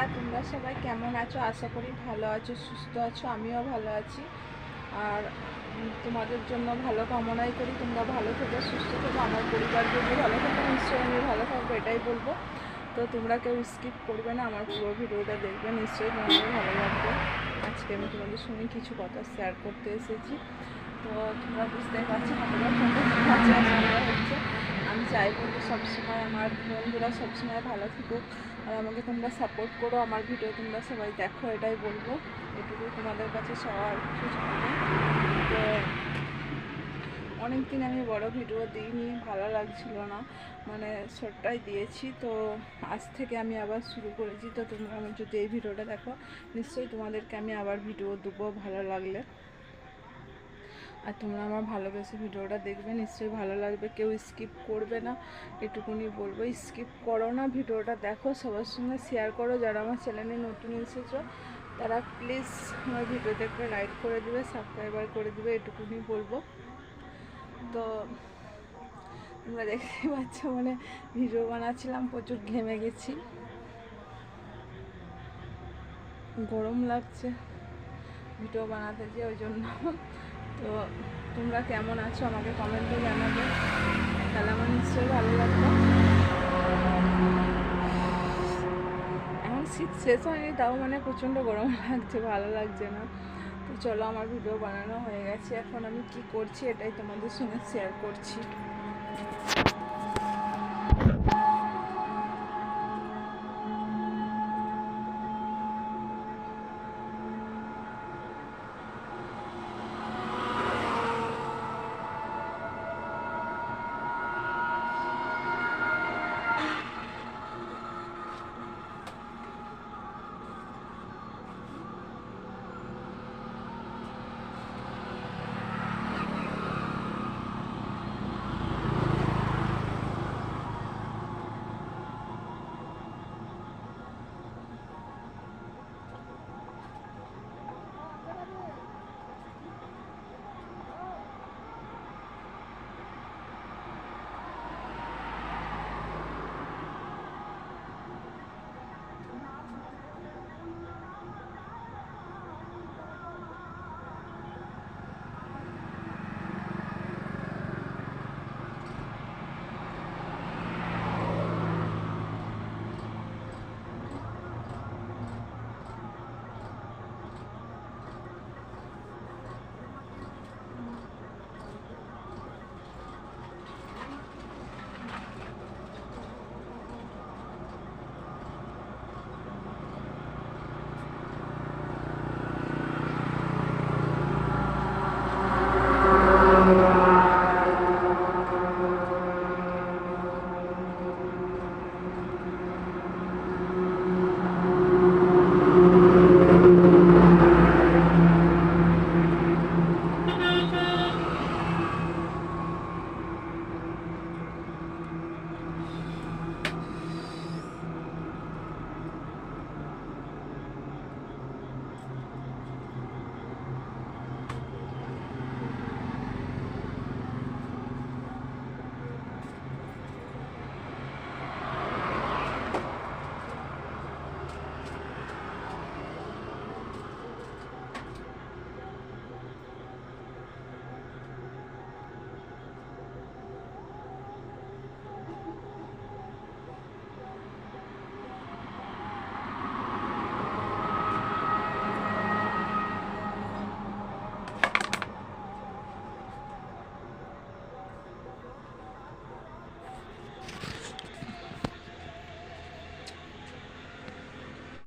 বন্ধুরা তোমরা সবাই কেমন আছো? আশা করি ভালো আছো, সুস্থ আছো, আমিও ভালো আছি। আর তোমাদের জন্য ভালো কামনাই করি, তোমরা ভালো থেকো, সুস্থ থেকো, আমার পরিবার যদি ভালো থাকে নিশ্চয়ই আমি ভালো থাকব, এটাই বলব। তো তোমরা কেউ স্কিপ করবে না, আমার পুরো ভিডিওটা দেখবে, নিশ্চয়ই তোমাদের ভালো লাগবে। আজকে আমি তোমাদের সঙ্গে কিছু কথা শেয়ার করতে এসেছি। তো তোমরা বুঝতেই পারছ হচ্ছে। চাইব যে সবসময় আমার বন্ধুরা সবসময় ভালো থাকুক। আর আমাকে তোমরা সাপোর্ট করো, আমার ভিডিও তোমরা সবাই দেখো, এটাই বলব। এটুকু তোমাদের কাছে সবার তো অনেক দিন আমি বড় ভিডিও দিইনি, ভালো লাগছিল না। মানে শর্টটাই দিয়েছি। তো আজ থেকে আমি আবার শুরু করেছি। তো তোমরা আমার যদি এই ভিডিওটা দেখো, নিশ্চয়ই তোমাদেরকে আমি আবার ভিডিও দেবো ভালো লাগলে। আর তোমরা আমার ভালোবেসে ভিডিওটা দেখবে, নিশ্চয়ই ভালো লাগবে। কেউ স্কিপ করবে না। এটুকুনি বলব স্কিপ করো না ভিডিওটা, দেখো, সবার সঙ্গে শেয়ার করো। যারা আমার চ্যানেলে নতুন এসেছ, তারা প্লিজ আমার ভিডিওতে একটা লাইক করে দিবে সাবস্ক্রাইবার করে দিবে, এটুকুনি বলব। তো, তোমরা দেখতেই পাচ্ছ মানে ভিডিও বানাচ্ছিলাম, প্রচুর ঘেমে গেছি। গরম লাগছে, ভিডিও বানাতে যে, ওই জন্য। তো তোমরা কেমন আছো আমাকে কমেন্টে জানাবে। তাহলে আমার নিশ্চয়ই ভালো লাগবে। এখন শীত শেষ হয়নি, তাও মানে প্রচণ্ড গরম লাগছে, ভালো লাগছে না। তো চলো আমার ভিডিও বানানো হয়ে গেছে। এখন আমি কি করছি এটাই তোমাদের সঙ্গে শেয়ার করছি।